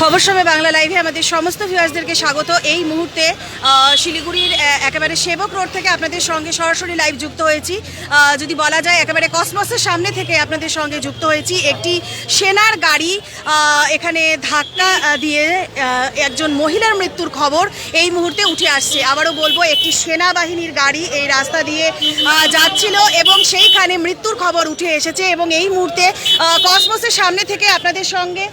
খবর সময় বাংলা লাইভে আমাদের সমস্ত ভিউয়ার্সদেরকে স্বাগত। এই মুহূর্তে শিলিগুড়ির একেবারে সেবক রোড থেকে আপনাদের সঙ্গে সরাসরি লাইভ যুক্ত হয়েছি। যদি বলা যায়, একেবারে কসমসের সামনে থেকে আপনাদের সঙ্গে যুক্ত হয়েছি। একটি সেনার গাড়ি এখানে ধাক্কা দিয়ে একজন মহিলার মৃত্যুর খবর এই মুহূর্তে উঠে আসছে। আবারও বলব, একটি সেনাবাহিনীর গাড়ি এই রাস্তা দিয়ে যাচ্ছিল এবং সেইখানে মৃত্যুর খবর উঠে এসেছে এবং এই মুহূর্তে কসমসের সামনে থেকে আপনাদের সঙ্গে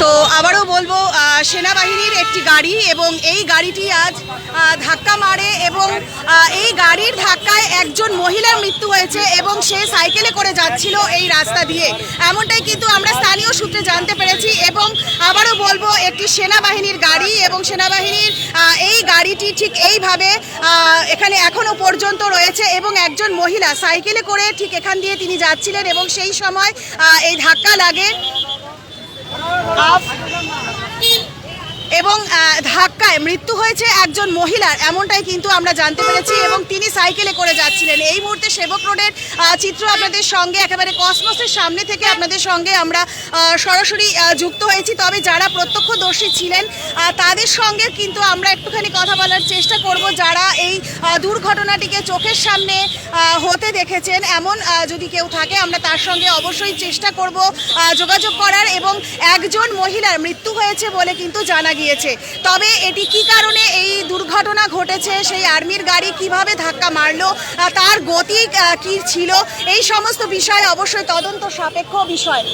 তো আবারও বলব সেনাবাহিনীর একটি গাড়ি এবং এই গাড়িটি আজ ধাক্কা মারে এবং এই গাড়ির ধাক্কায় একজন মহিলার মৃত্যু হয়েছে এবং সে সাইকেলে করে যাচ্ছিল এই রাস্তা দিয়ে। এমনটাই কিন্তু আমরা স্থানীয় সূত্রে জানতে পেরেছি এবং আবারও সেনাবাহিনীর গাড়ি এবং সেনাবাহিনীর এই গাড়িটি ঠিক এইভাবে এখানে এখনও পর্যন্ত রয়েছে এবং একজন মহিলা সাইকেলে করে ঠিক এখান দিয়ে তিনি যাচ্ছিলেন এবং সেই সময় এই ধাক্কা লাগে। এবং ধাক্কায় মৃত্যু হয়েছে একজন মহিলার, এমনটাই কিন্তু আমরা জানতে পেরেছি এবং তিনি সাইকেলে করে যাচ্ছিলেন। এই মুহূর্তে সেবক রোডের চিত্র আপনাদের সঙ্গে, একেবারে কসমসের সামনে থেকে আপনাদের সঙ্গে আমরা সরাসরি যুক্ত হয়েছি। তবে যারা প্রত্যক্ষদর্শী ছিলেন তাদের সঙ্গে কিন্তু আমরা একটুখানি কথা বলার চেষ্টা করব। যারা এই দুর্ঘটনাটিকে চোখের সামনে হতে দেখেছেন, এমন যদি কেউ থাকে, আমরা তার সঙ্গে অবশ্যই চেষ্টা করব যোগাযোগ করার এবং একজন মহিলার মৃত্যু হয়েছে বলে কিন্তু জানা গিয়েছে। তবে এটি কি কারণে এই দুর্ঘটনা ঘটেছে? সেই আর্মির গাড়ি কীভাবে ধাক্কা মারলো? তার গতি কি ছিল? এই সমস্ত বিষয় অবশ্যই তদন্ত সাপেক্ষ বিষয়।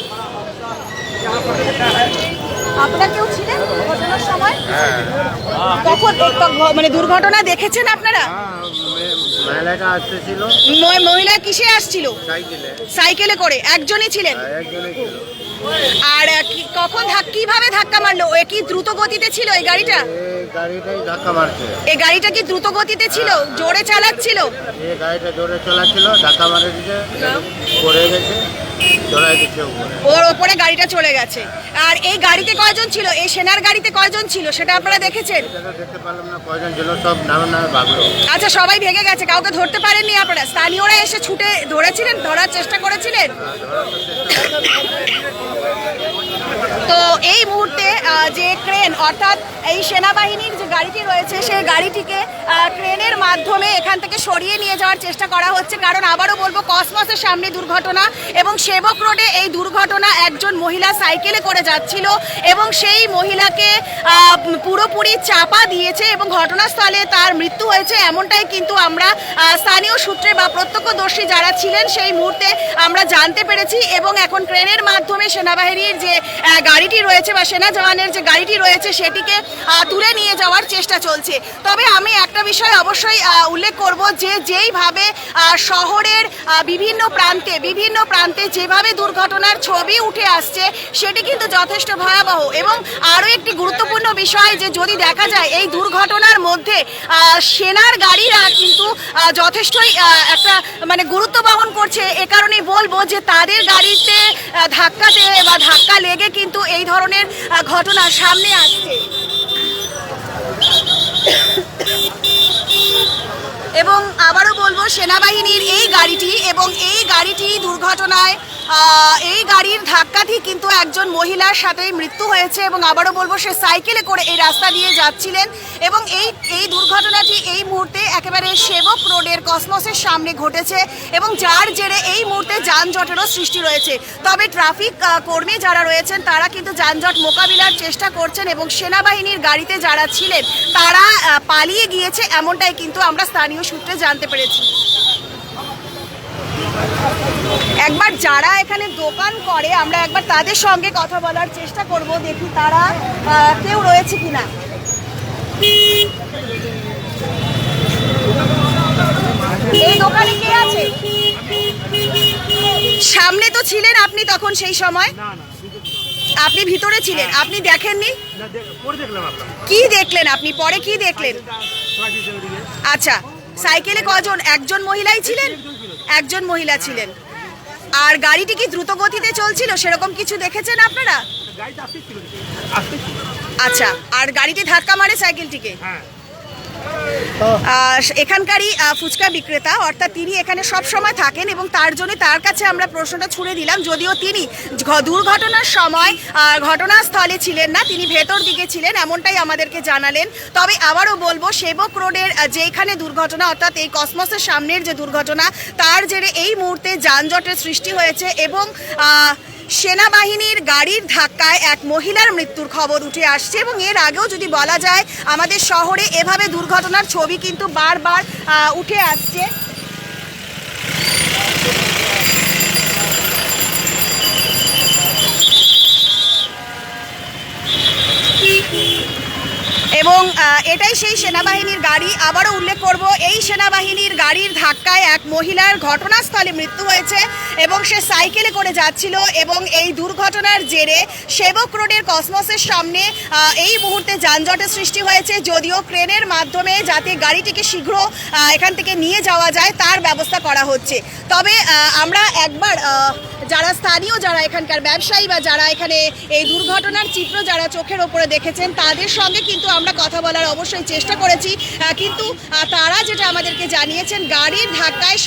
আপনারা কেউ ছিলেন ঘটনার সময়? কখন মানে দুর্ঘটনা দেখেছেন আপনারা? আসতেছিল। মহিলা কিসে আসছিল? সাইকেলে। সাইকেলে করে। একজনই ছিলেন? ছিল। আর কি- কখন কীভাবে ধাক্কা মারলো? এ কি দ্রুত গতিতে ছিল এই গাড়িটা? গাড়িটাই ধাক্কা মারছে। এই গাড়িটা কি দ্রুত গতিতে ছিল? জোরে চালাচ্ছিল? এই গাড়িটা জোরে চালাচ্ছিল ধাক্কা মারে দিছে পড়ে গেছে। ওর ওপরে গাড়িটা চলে গেছে। আর এই গাড়িতে কয়জন ছিল? এই সেনার গাড়িতে কয়জন ছিল? সেটা আপনারা দেখেছেন? আচ্ছা সবাই ভেঙে গেছে কাউকে ধরতে পারেননি আপনারা? স্থানীয়রা এসে ছুটে ধরেছিলেন ধরার চেষ্টা করেছিলেন? তো এই মুহূর্তে যে ক্রেন অর্থাৎ এই সেনাবাহিনীর যে গাড়িটি রয়েছে, সেই গাড়িটিকে ক্রেনের মাধ্যমে এখান থেকে সরিয়ে নিয়ে যাওয়ার চেষ্টা করা হচ্ছে। কারণ আবারও বলব, কসমসের সামনে দুর্ঘটনা এবং সেবক রোডে এই দুর্ঘটনা একজন মহিলা সাইকেলে করে যাচ্ছিল এবং সেই মহিলাকে পুরোপুরি চাপা দিয়েছে এবং ঘটনাস্থলে তার মৃত্যু হয়েছে। এমনটাই কিন্তু আমরা স্থানীয় সূত্রে বা প্রত্যক্ষদর্শী যারা ছিলেন, সেই মুহূর্তে আমরা জানতে পেরেছি এবং এখন ক্রেনের মাধ্যমে সেনাবাহিনীর যে গাড়িটি রয়েছে বা সেনা জওয়ানের যে গাড়িটি রয়েছে সেটিকে তুলে নিয়ে যাওয়ার চেষ্টা চলছে। তবে আমি একটা বিষয় অবশ্যই উল্লেখ করব যে যেইভাবে শহরের বিভিন্ন প্রান্তে বিভিন্ন প্রান্তে যেভাবে দুর্ঘটনার ছবি উঠে আসছে, সেটি কিন্তু যথেষ্ট ভয়াবহ। এবং আরও একটি গুরুত্বপূর্ণ বিষয় যে যদি দেখা যায় এই দুর্ঘটনার মধ্যে সেনার গাড়িরা কিন্তু যথেষ্টই একটা মানে গুরুত্ব বহন করছে। এ কারণেই বলব যে তাদের গাড়িতে ধাক্কাতে বা ধাক্কা লেগে কিন্তু এই ধরনের ঘটনা সামনে আসছে। এবং আবারও বলব, সেনাবাহিনীর এই গাড়িটি এবং এই গাড়িটি দুর্ঘটনায় এই গাড়ির ধাক্কাতেই কিন্তু একজন মহিলার সাথে মৃত্যু হয়েছে এবং আবারও বলব, সে সাইকেলে করে এই রাস্তা দিয়ে যাচ্ছিলেন এবং এই এই দুর্ঘটনাটি এই মুহূর্তে একেবারে সেবক রোডের কসমসের সামনে ঘটেছে এবং যার জেরে এই মুহূর্তে যানজটেরও সৃষ্টি রয়েছে। তবে ট্রাফিক কর্মী যারা রয়েছেন, তারা কিন্তু যানজট মোকাবিলার চেষ্টা করছেন এবং সেনাবাহিনীর গাড়িতে যারা ছিলেন, তারা পালিয়ে গিয়েছে, এমনটাই কিন্তু আমরা স্থানীয় সূত্রে জানতে পেরেছি। একবার যারা এখানে দোকান করে আমরা একবার তাদের সঙ্গে কথা বলার চেষ্টা করব দেখি তারা কেউ রয়েছে কিনা। এই দোকানে কে আছে? সামনে তো ছিলেন আপনি তখন সেই সময়? আপনি ভিতরে ছিলেন আপনি দেখেননি? কি দেখলেন আপনি? পরে কি দেখলেন? আচ্ছা সাইকেলে কজন? একজন মহিলাই ছিলেন? একজন মহিলা ছিলেন। আর গাড়িটি কি দ্রুত গতিতে চলছিল? সেরকম কিছু দেখেছেন আপনারা? আচ্ছা আর গাড়িটি ধাক্কা মারে সাইকেলটিকে? হ্যাঁ। এখানকারই ফুচকা বিক্রেতা, অর্থাৎ তিনি এখানে সব সময় থাকেন এবং তার জন্য তার কাছে আমরা প্রশ্নটা ছুড়ে দিলাম। যদিও তিনি দুর্ঘটনার সময় ঘটনাস্থলে ছিলেন না, তিনি ভেতর দিকে ছিলেন, এমনটাই আমাদেরকে জানালেন। তবে আবারও বলব, সেবক রোডের যেখানে দুর্ঘটনা, অর্থাৎ এই কসমসের সামনের যে দুর্ঘটনা, তার জেরে এই মুহূর্তে যানজটের সৃষ্টি হয়েছে এবং সেনাবাহিনীর গাড়ির ধাক্কায় এক মহিলার মৃত্যুর খবর উঠে আসছে এবং এর আগেও যদি বলা যায়, আমাদের শহরে এভাবে দুর্ঘটনার ছবি কিন্তু বারবার উঠে আসছে। এবং এটাই সেই সেনাবাহিনীর গাড়ি। আবারও উল্লেখ করব, এই সেনাবাহিনীর গাড়ির ধাক্কায় এক মহিলার ঘটনাস্থলে মৃত্যু হয়েছে এবং সে সাইকেলে করে যাচ্ছিল এবং এই দুর্ঘটনার জেরে সেবক রোডের কসমসের সামনে এই মুহূর্তে যানজটের সৃষ্টি হয়েছে। যদিও ক্রেনের মাধ্যমে যাতে গাড়িটিকে শীঘ্র এখান থেকে নিয়ে যাওয়া যায়, তার ব্যবস্থা করা হচ্ছে। তবে আমরা একবার যারা স্থানীয়, যারা এখানকার ব্যবসায়ী বা যারা এখানে এই দুর্ঘটনার চিত্র যারা চোখের ওপরে দেখেছেন, তাদের সঙ্গে কিন্তু আমরা কথা বলার অবশ্যই চেষ্টা করেছি কিন্তু তারা যেটা আমাদেরকে জানিয়েছেন গাড়ির ধাক্কায়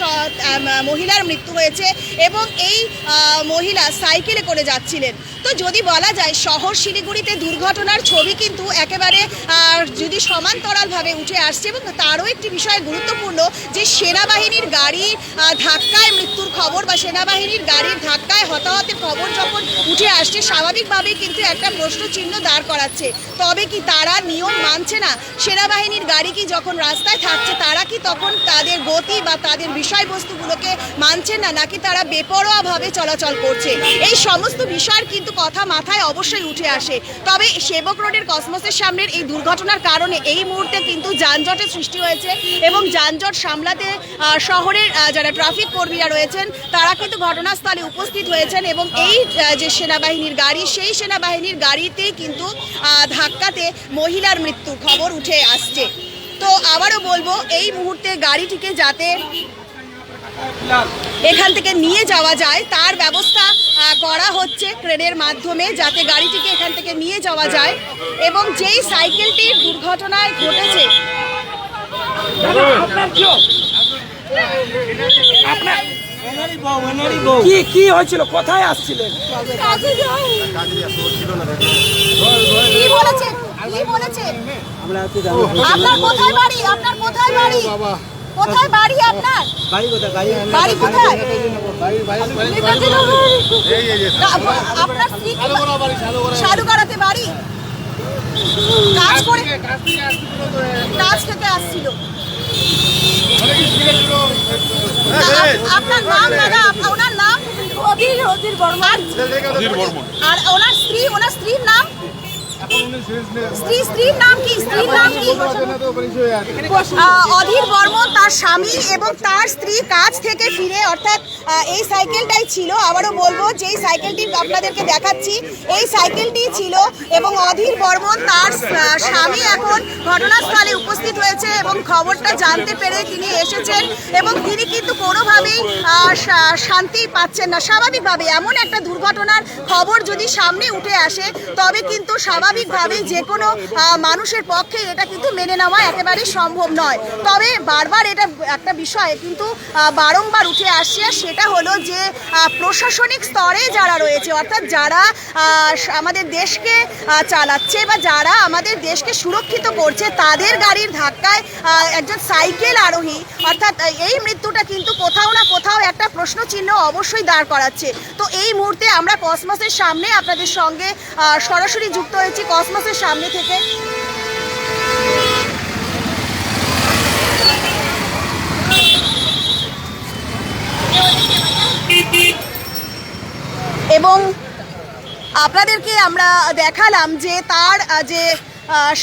মহিলার মৃত্যু হয়েছে এবং এই মহিলা সাইকেলে করে যাচ্ছিলেন। তো যদি বলা যায় শহর শিলিগুড়িতে দুর্ঘটনার ছবি কিন্তু একেবারে যদি সমান্তরালভাবে উঠে আসছে এবং তারও একটি বিষয় গুরুত্বপূর্ণ যে সেনাবাহিনীর গাড়ি আহ, ধাক্কায় মৃত্যুর খবর বা সেনাবাহিনীর গাড়ির ধাক্কায় হতাহতের খবর যখন উঠে আসছে স্বাভাবিকভাবেই কিন্তু একটা প্রশ্ন চিহ্ন দাঁড় করাচ্ছে। তবে কি তারা নিয়ম মানছে না। সেনাবাহিনীর গাড়ি কি যখন রাস্তায় থাকছে, তারা কি তখন তাদের গতি বা তাদের বিষয়বস্তুগুলোকে মানছে না, নাকি তারা বেপরোয়াভাবে চলাচল করছে? এই সমস্ত বিষয়ের কিন্তু কথা মাথায় অবশ্যই উঠে আসে। তবে সেবক রোডের কসমসের সামনের এই দুর্ঘটনার কারণে এই মুহূর্তে কিন্তু যানজটের সৃষ্টি হয়েছে এবং যানজট সামলাতে শহরের যারা ট্রাফিক কর্মীরা রয়েছেন, তারা কিন্তু ঘটনাস্থলে উপস্থিত হয়েছেন এবং এই যে সেনাবাহিনীর গাড়ি, সেই সেনাবাহিনীর গাড়িতেই কিন্তু ধাক্কাতে মহিলার মৃত্যুর খবর উঠে আসছে। তো আবারও বলব এই মুহূর্তে গাড়িটিকে যাতে এখান থেকে নিয়ে যাওয়া যায় তার ব্যবস্থা করা হচ্ছে ক্রেনের মাধ্যমে যাতে গাড়িটিকে এখান থেকে নিয়ে যাওয়া যায় এবং যেই সাইকেলটির দুর্ঘটনায় ঘটেছে কি কি হয়েছিল? কোথায় আসছিলেন? কি বলেছেন? কি বলেছেন আপনার কোথায় বাড়ি? আপনার কোথায় বাড়ি? কোথায় বাড়ি আপনার? বাড়ি কোথায়? না, আপনার স্ত্রী কি- বাড়ি কাজ করে কাজ থেকে আসছিল আপনার নাম দাদা ওনার নাম? অধীর অধীর বর্মন। আর ওনার স্ত্রী ওনার স্ত্রীর নাম? স্ত্রী, স্ত্রীর নাম কি? স্ত্রীর নাম কি? অধীর বর্মন, তার স্বামী এবং তার স্ত্রী কাজ থেকে ফিরে, অর্থাৎ এই সাইকেলটাই ছিল। আবারও বলব যে এই সাইকেলটি আপনাদেরকে দেখাচ্ছি। এই সাইকেলটি ছিল এবং অধীর বর্মন, তার স্বামী এখন ঘটনাস্থলে উপস্থিত হয়েছে এবং খবরটা জানতে পেরে তিনি এসেছেন এবং তিনি কিন্তু কোনোভাবেই শান্তি পাচ্ছেন না। স্বাভাবিকভাবে এমন একটা দুর্ঘটনার খবর যদি সামনে উঠে আসে, তবে কিন্তু স্বাভাবিকভাবেই যে কোনো মানুষের পক্ষে এটা কিন্তু মেনে নেওয়া একেবারেই সম্ভব নয়। তবে বারবার এটা একটা বিষয় কিন্তু বারংবার উঠে আসছে আর সেটা হলো যে প্রশাসনিক স্তরে যারা রয়েছে অর্থাৎ যারা আমাদের দেশকে চালাচ্ছে বা যারা আমাদের দেশকে সুরক্ষিত করছে তাদের গাড়ির ধাক্কায় একজন সাইকেল আরোহী, অর্থাৎ এই মৃত্যুটা কিন্তু কোথাও না কোথাও একটা প্রশ্ন চিহ্ন অবশ্যই দাঁড় করাচ্ছে। তো এই মুহূর্তে আমরা কসমসের সামনে আপনাদের সঙ্গে সরাসরি যুক্ত হয়েছি কসমসের সামনে থেকে। এবং আপনাদেরকে আমরা দেখালাম যে তার যে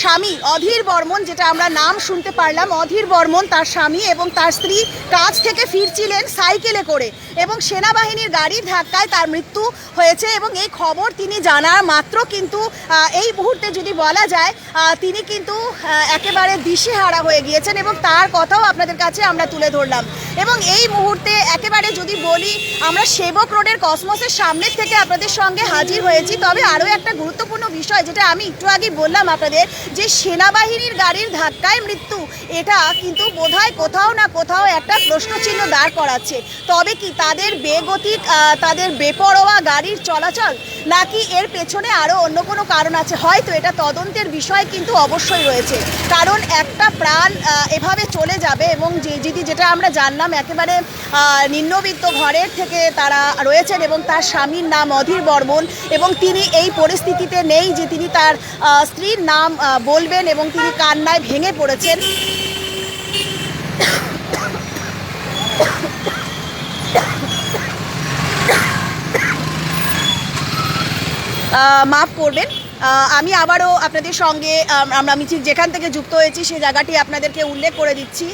স্বামী অধীর বর্মন যেটা আমরা নাম শুনতে পারলাম, অধীর বর্মন তার স্বামী এবং তার স্ত্রী কাজ থেকে ফিরছিলেন সাইকেলে করে এবং সেনাবাহিনীর গাড়ির ধাক্কায় তার মৃত্যু হয়েছে এবং এই খবর তিনি জানার মাত্র কিন্তু এই মুহূর্তে যদি বলা যায় তিনি কিন্তু একেবারে দিশেহারা হয়ে গিয়েছেন এবং তার কথাও আপনাদের কাছে আমরা তুলে ধরলাম। এবং এই মুহূর্তে একেবারে যদি বলি, আমরা সেবক রোডের কসমসের সামনের থেকে আপনাদের সঙ্গে হাজির হয়েছি। তবে আরও একটা গুরুত্বপূর্ণ বিষয়, যেটা আমি একটু আগে বললাম আপনাদের আপনাদের যে সেনাবাহিনীর গাড়ির ধাক্কায় মৃত্যু, এটা কিন্তু বোধহয় কোথাও না কোথাও একটা প্রশ্নচিহ্ন দাঁড় করাচ্ছে। তবে কি তাদের বেগতিক তাদের বেপরোয়া গাড়ির চলাচল নাকি এর পেছনে আরও অন্য কোনো কারণ আছে? হয়তো এটা তদন্তের বিষয় কিন্তু অবশ্যই রয়েছে। কারণ একটা প্রাণ এভাবে চলে যাবে এবং যে যদি যেটা আমরা জানলাম, একেবারে নিম্নবিত্ত ঘরের থেকে তারা রয়েছেন এবং তার স্বামীর নাম অধীর বর্মন এবং তিনি এই পরিস্থিতিতে নেই যে তিনি তার স্ত্রীর নাম আহ, বলবেন এবং তিনি কান্নায় ভেঙে পড়েছেন। মাফ করবেন। আমি আবারও আপনাদের সঙ্গে আমরা মিছিল যেখান থেকে যুক্ত হয়েছি সেই জায়গাটি আপনাদেরকে উল্লেখ করে দিচ্ছি।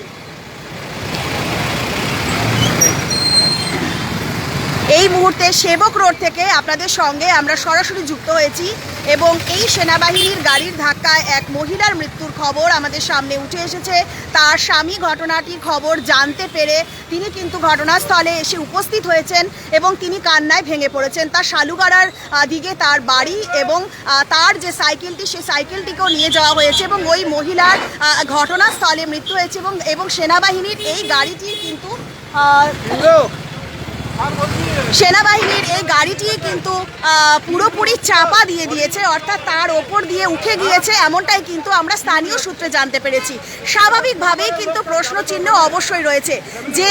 এই মুহূর্তে সেবক রোড থেকে আপনাদের সঙ্গে আমরা সরাসরি যুক্ত হয়েছি এবং এই সেনাবাহিনীর গাড়ির ধাক্কায় এক মহিলার মৃত্যুর খবর আমাদের সামনে উঠে এসেছে। তার স্বামী ঘটনাটির খবর জানতে পেরে তিনি কিন্তু ঘটনাস্থলে এসে উপস্থিত হয়েছেন এবং তিনি কান্নায় ভেঙে পড়েছেন। তার শালুগাড়ার দিকে তার বাড়ি এবং তার যে সাইকেলটি সেই সাইকেলটিকেও নিয়ে যাওয়া হয়েছে এবং ওই মহিলার ঘটনাস্থলে মৃত্যু হয়েছে এবং এবং সেনাবাহিনীর এই গাড়িটি কিন্তু সেনাবাহিনীর এই গাড়িটি কিন্তু পুরোপুরি চাপা দিয়ে দিয়েছে, অর্থাৎ তার ওপর দিয়ে উঠে গিয়েছে, এমনটাই কিন্তু আমরা স্থানীয় সূত্রে জানতে পেরেছি। স্বাভাবিকভাবেই কিন্তু প্রশ্নচিহ্ন অবশ্যই রয়েছে যে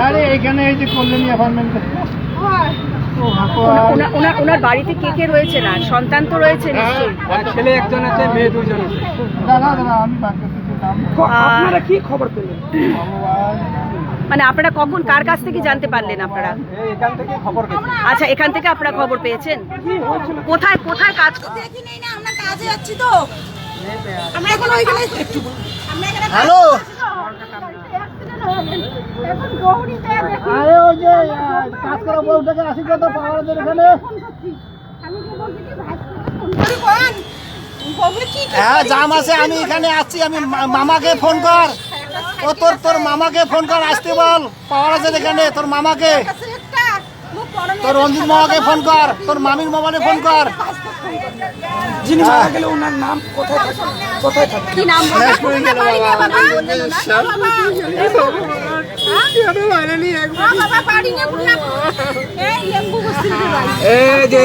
আরে এখানে এই যে কল্যাণী অ্যাপার্টমেন্ট ওনা- ওনার ওনার বাড়িতে কে কে রয়েছে না? সন্তান তো রয়েছে নিশ্চয়ই। ছেলে একজন আছে মেয়ে দুজন আছে। দাদা দাদা আমি আপনারা কি খবর পেলেন? মানে আপনারা কখন কার কাছ থেকে জানতে পারলেন আপনারা? আচ্ছা এখান থেকে আপনারা খবর পেয়েছেন? কোথায় কোথায় কাজ দেখি নেই না আমরা কাজে যাচ্ছি তো। আমরা এখন ওইখানে হ্যালো? আরে ওই যে কাজ করা বউটাকে আসি কত পাওয়া এখানে। হ্যাঁ জাম আছে আমি এখানে আসছি আমি মামাকে ফোন কর। ও তোর তোর মামাকে ফোন কর আসতে বল পাওয়া আছে এখানে তোর মামাকে তোর রঞ্জিত মামাকে ফোন কর তোর মামির মোবাইলে ফোন কর যিনি মারা গেলে ওনার নাম কোথায় থাকে কোথায় থাকে কি নাম শেষ করে গেল বাবা। নাম বললেন ওনার? এই যে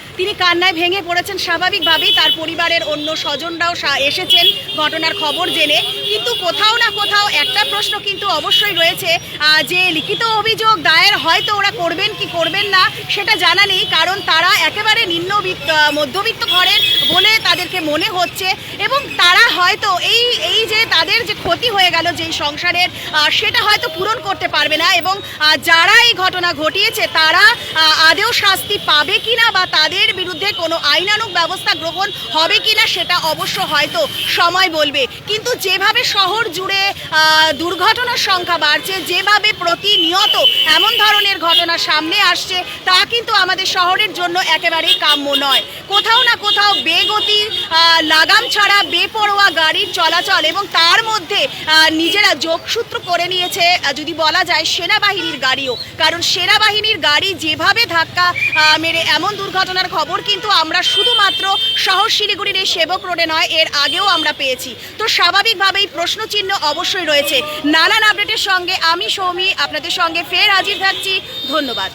তিনি কান্নায় ভেঙে পড়েছেন স্বাভাবিকভাবেই, তার পরিবারের অন্য স্বজনরাও এসেছেন ঘটনার খবর জেনে। কিন্তু কোথাও না কোথাও একটা প্রশ্ন কিন্তু অবশ্যই রয়েছে যে লিখিত অভিযোগ দায়ের হয়তো ওরা করবেন কি করবেন না, সেটা জানা নেই, কারণ তারা একেবারে নিম্নবিত্ত মধ্যবিত্ত ঘরের বলে তাদেরকে মনে হচ্ছে। এবং তারা হয়তো এই এই যে তাদের যে ক্ষতি হয়ে গেল যেই সংসারের সেটা হয়তো পূরণ করতে পারবে না এবং যারা এই ঘটনা ঘটিয়েছে, তারা আদেও শাস্তি পাবে কিনা বা তাদের বিরুদ্ধে কোনো আইনানুগ ব্যবস্থা গ্রহণ হবে কিনা সেটা অবশ্য হয়তো সময় বলবে। কিন্তু যেভাবে শহর জুড়ে দুর্ঘটনার সংখ্যা বাড়ছে, যেভাবে প্রতিনিয়ত এমন ধরনের ঘটনা সামনে আসছে, তা কিন্তু আমাদের শহরের জন্য একেবারেই কাম্য নয়। কোথাও না কোথাও বেগতি লাগাম ছাড়া বেপরোয়া গাড়ির চলাচল এবং তার মধ্যে নিজেরা যোগসূত্র করে নিয়েছে যদি বলা যায় সেনাবাহিনীর গাড়িও। কারণ সেনাবাহিনীর গাড়ি যেভাবে ধাক্কা মেরে এমন দুর্ঘটনার খবর কিন্তু আমরা শুধুমাত্র শহর শিলিগুড়ির এই সেবক রোডে নয়, এর আগেও আমরা পেয়েছি। তো স্বাভাবিকভাবেই প্রশ্নচিহ্ন অবশ্যই রয়েছে। নানান আপডেটের সঙ্গে আমি সৌমি, আপনাদের সঙ্গে ফের হাজির থাকছি। ধন্যবাদ।